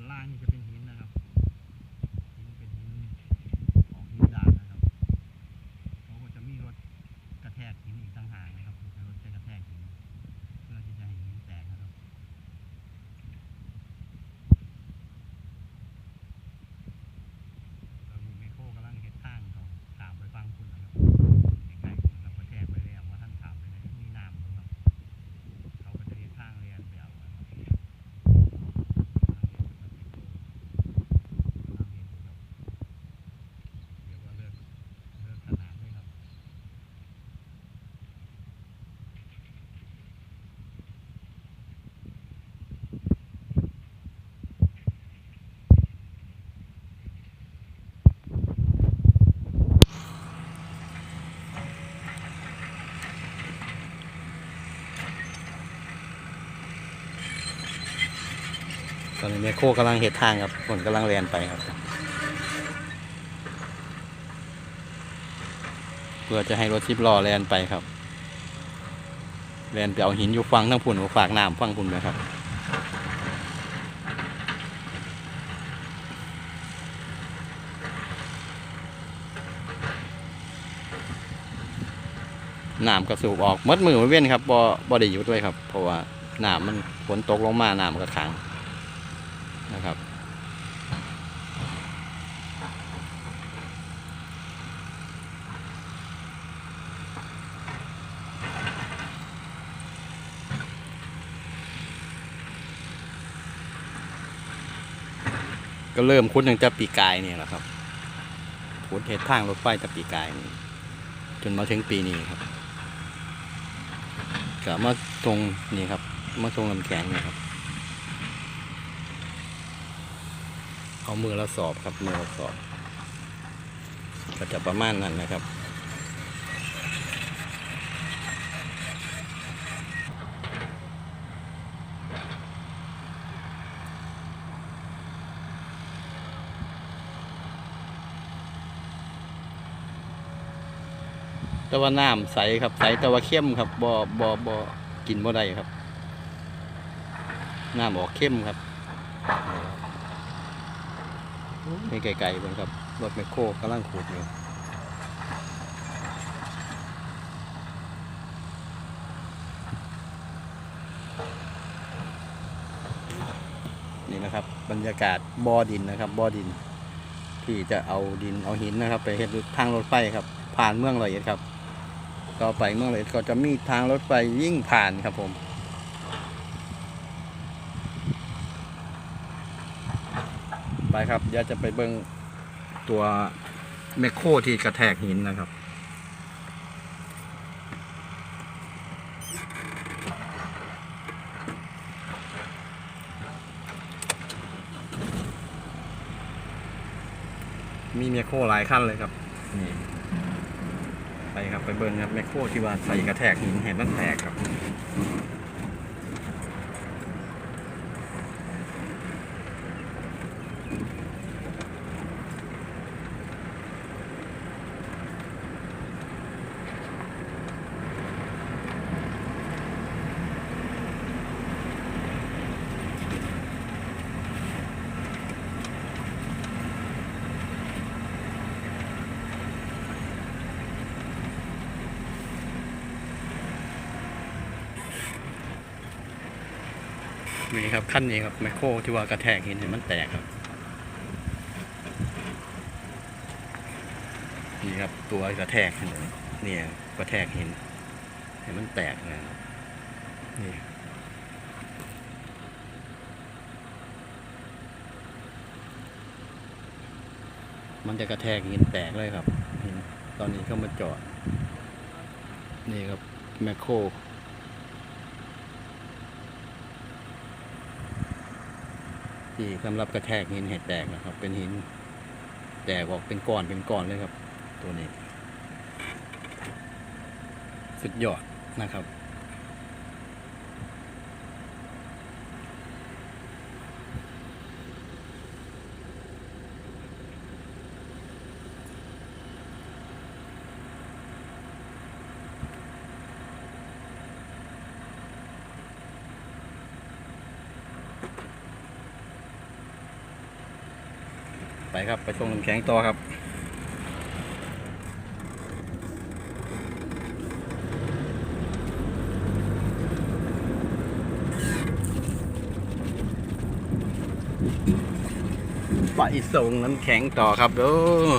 านล่างนี่จะเป็นหินนะครับหินเป็นหินออกหินดานนะครับ เขาก็จะมีรถกระแทกหินอีกต่างหากนะครับเป็นรถใช้กระแทกหินเพื่อที่จะให้หินแตกนะครับตอนนี้แมคโครกำลังเฮ็ดทางเขาถามไปฟังคุณนะครับใกล้ๆคุณครับกระแทกไปแล้วว่าท่านถามไปไหนมีน้ำบ่ครับ เขาก็จะเฮ็ดทางเรียนแบบนะครับ เดี๋ยวก็เลิกเลิกขนาดด้วยครับ ตอนนี้ แมคโครกำลังเห็ดทางครับฝนกำลังแลนไปครับ เพื่อจะให้รถทิปล้อแลนไปครับแลนไปเอาหินอยู่ฟังทั้งพุ่นฝากน้ำฟังพุ่นนะครับน้ำกระสูบออกหมดมือไม่เว้นครับบ่บ่ได้อยู่ด้วยครับ เพราะว่าน้ำมันฝนตกลงมาน้ำก็ขัง นะครับ ก็เริ่มคุ้นตั้งแต่ปีกายนี่แหละครับคุ้นเหตุทางรถไฟแต่ปีกายนี่จนมาถึงปีนี้ครับก็มาตรงนี่ครับมาตรงลำแข็งนี่ครับ เอามือละสอบครับมือละสอบ ก็จะประมาณนั้นนะครับ แต่ว่าน้ำใสครับใสแต่ว่าเข้มครับบ่บ่บ่กินบ่ได้ครับน้ำออกเข้มครับ นี่ไกลๆเบิ่งครับ รถแมคโครกำลังขูดอยู่นี่นะครับ บรรยากาศบ่อดินนะครับบ่อดิน ที่จะเอาดินเอาหินนะครับ ไปเฮ็ดทางรถไฟครับ ผ่านเมืองร้อยเอ็ดครับ ต่อไปเมืองร้อยเอ็ดก็จะมีทางรถไฟยิ่งผ่านครับผม ไปครับเดี๋ยวจะไปเบิ่งตัวแมคโครที่กระแทกหินนะครับมีแมคโครหลายขั้นเลยครับนี่ไปครับไปเบิ่งครับแมคโครที่ว่าใส่กระแทกหินเห็นมันแตกครับ นี่ครับขั้นนี้ครับแมคโครที่ว่ากระแทกห็นเห็นมันแตกครับ นี่ ครับ ตัวกระแทกเห็นเนี่ยกระแทกเห็นเห็นมันแตกนะครับนี่มันจะกระแทกหินแตกเลยครับหินตอนนี้ก็มาจอด นี่ครับแมคโครที่สำหรับกระแทกหินเห็ดแตกนะครับ เป็นหินแตกออกเป็นก้อนเป็นก้อนเลยครับ ตัวนี้ สุดยอดนะครับ ไปครับ ไปส่งน้ำแข็งต่อครับ ไปส่งน้ำแข็งต่อครับด้บ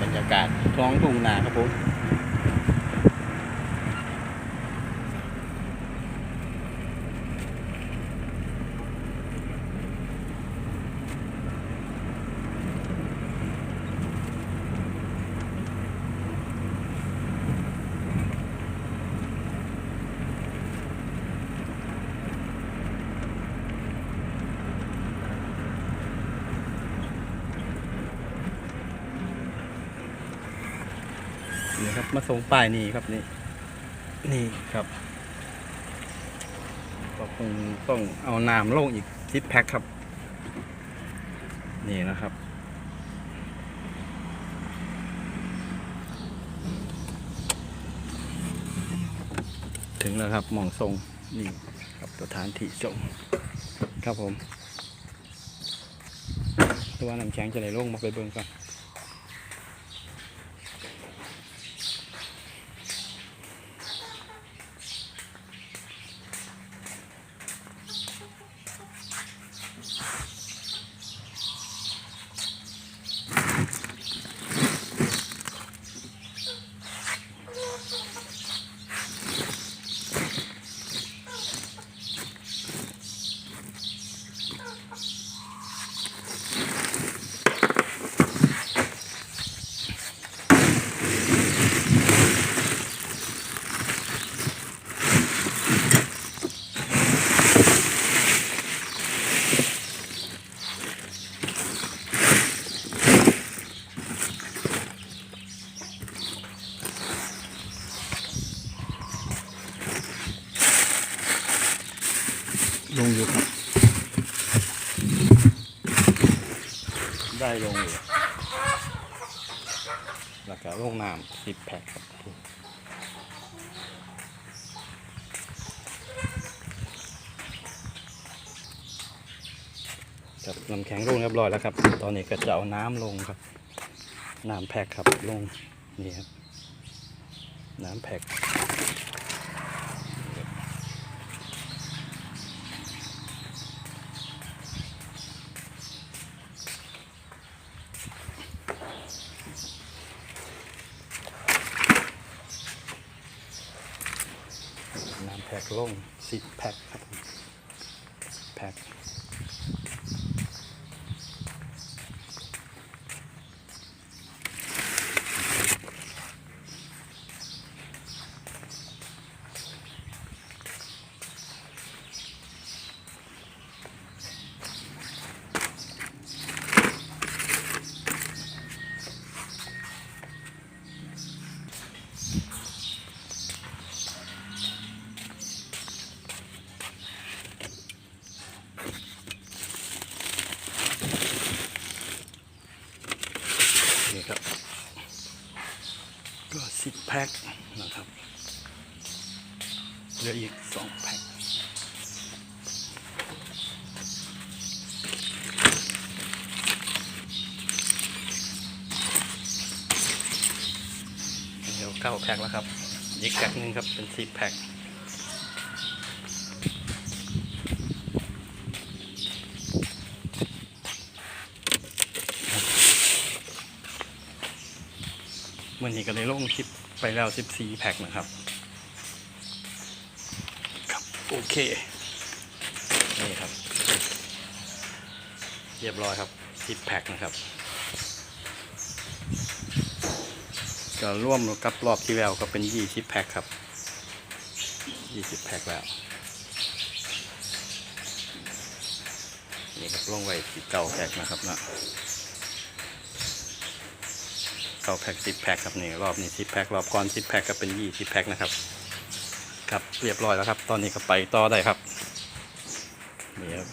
บรรยากาศท้องทุ่งนาครับผม นี่ครับ มาส่งป้ายนี่ครับนี่ นี่ครับก็คงต้องเอาน้ำลงอีกทิปแพ็คครับ นี่นะครับถึงแล้วครับหมองทรงนี่ครับสถานที่ส่งครับผม ตัวน้ำแข็งจะไหลลงมาไปเบิ่งก่อน ลงอยู่แล้วก็ลงน้ำสิบแพ็คครับครับน้ำแข็งลงเรียบร้อยแล้วครับ ตอนนี้ก็จะเอาน้ำลงครับ น้ำแพ็คครับลงนี่ครับ น้ำแพ็ค ลงสิแพ็คครับผมแพ็ค ก็ สิบแพ็คนะครับเหลืออีกสองแพ็คเดี๋ยวเก้าแพ็คแล้วครับ อีกแพ็คหนึงครับเป็นสิบแพ็ค นนี้ก็เลยลงคลิปไปแล้ว 14 แพ็คนะครับ ครับ โอเค นี่ครับ เรียบร้อยครับ 10 แพ็คนะครับ ก็ร่วมกับรอบที่แล้วก็เป็น 20 แพ็คครับ 20 แพ็คแล้ว นี่ครับลงไว้ที่เก้าแพ็คนะครับเนาะ เก้าแพ็คสิบแพ็คครับนี่รอบนี้สิบแพ็ครอบก่อนสิบแพ็คก็เป็นยี่สิบแพ็คนะครับ ครับเรียบร้อยแล้วครับ ตอนนี้ก็ไปต่อได้ครับนี่ครับ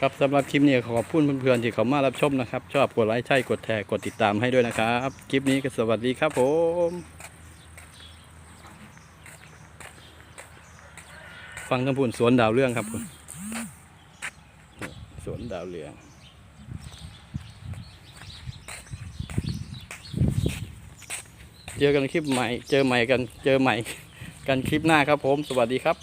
ครับสำหรับคลิปนี้ขอบคุณเพื่อนๆที่เขามารับชมนะครับ ชอบกดไลค์ใช่กดแชร์กดติดตามให้ด้วยนะครับ คลิปนี้ก็สวัสดีครับผม ฟังทั้งพูนสวนดาวเรื่องครับคุณสวนดาวเรืองเจอกันคลิปใหม่ เจอใหม่กัน เจอใหม่กันคลิปหน้าครับผม สวัสดีครับ